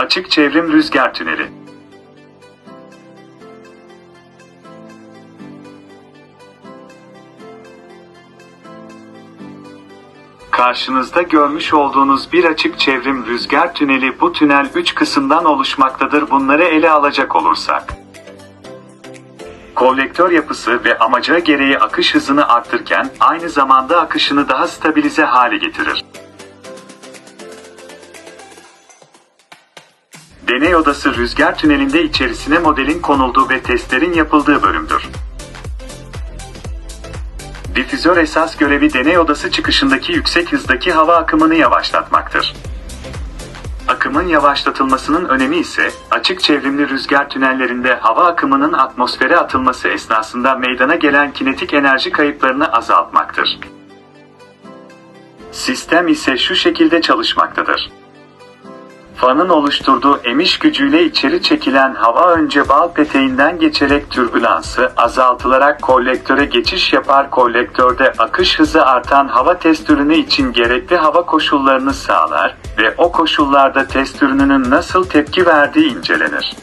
Açık çevrim rüzgar tüneli. Karşınızda görmüş olduğunuz bir açık çevrim rüzgar tüneli bu tünel 3 kısımdan oluşmaktadır bunları ele alacak olursak. Kolektör yapısı ve amaca gereği akış hızını arttırırken aynı zamanda akışını daha stabilize hale getirir. Deney odası rüzgar tünelinde içerisine modelin konulduğu ve testlerin yapıldığı bölümdür. Difüzör esas görevi deney odası çıkışındaki yüksek hızdaki hava akımını yavaşlatmaktır. Akımın yavaşlatılmasının önemi ise açık çevrimli rüzgar tünellerinde hava akımının atmosfere atılması esnasında meydana gelen kinetik enerji kayıplarını azaltmaktır. Sistem ise şu şekilde çalışmaktadır. Fanın oluşturduğu emiş gücüyle içeri çekilen hava önce bal peteğinden geçerek türbülansı azaltılarak kolektöre geçiş yapar. Kolektörde akış hızı artan hava test ürünü için gerekli hava koşullarını sağlar ve o koşullarda test ürününün nasıl tepki verdiği incelenir.